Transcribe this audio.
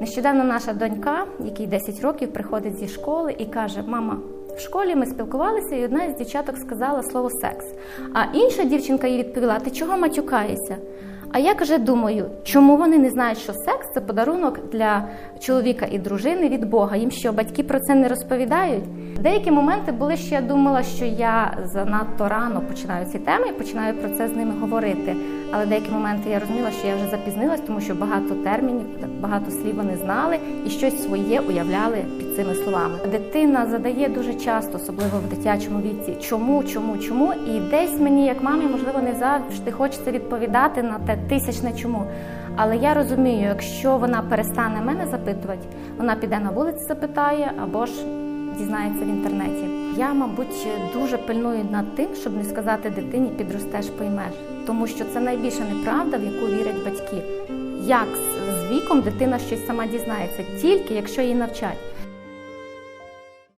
Нещодавно наша донька, якій 10 років, приходить зі школи і каже: Мама, в школі ми спілкувалися, і одна з дівчаток сказала слово секс. А інша дівчинка їй відповіла: Ти чого матюкаєшся? А я каже, думаю, чому вони не знають, що секс це подарунок для чоловіка і дружини від Бога. Їм що батьки про це не розповідають? Деякі моменти були, що я думала, що я занадто рано починаю ці теми і починаю про це з ними говорити. Але деякі моменти я розуміла, що я вже запізнилась, тому що багато термінів, багато слів вони знали і щось своє уявляли цими словами. Дитина задає дуже часто, особливо в дитячому віці, чому, чому, чому, і десь мені, як мамі, можливо, не завжди хочеться відповідати на те тисячне чому. Але я розумію, якщо вона перестане мене запитувати, вона піде на вулиці, запитає або ж дізнається в інтернеті. Я, мабуть, дуже пильную над тим, щоб не сказати дитині підростеш поймеш, тому що це найбільша неправда, в яку вірять батьки. Як з віком дитина щось сама дізнається, тільки якщо її навчать.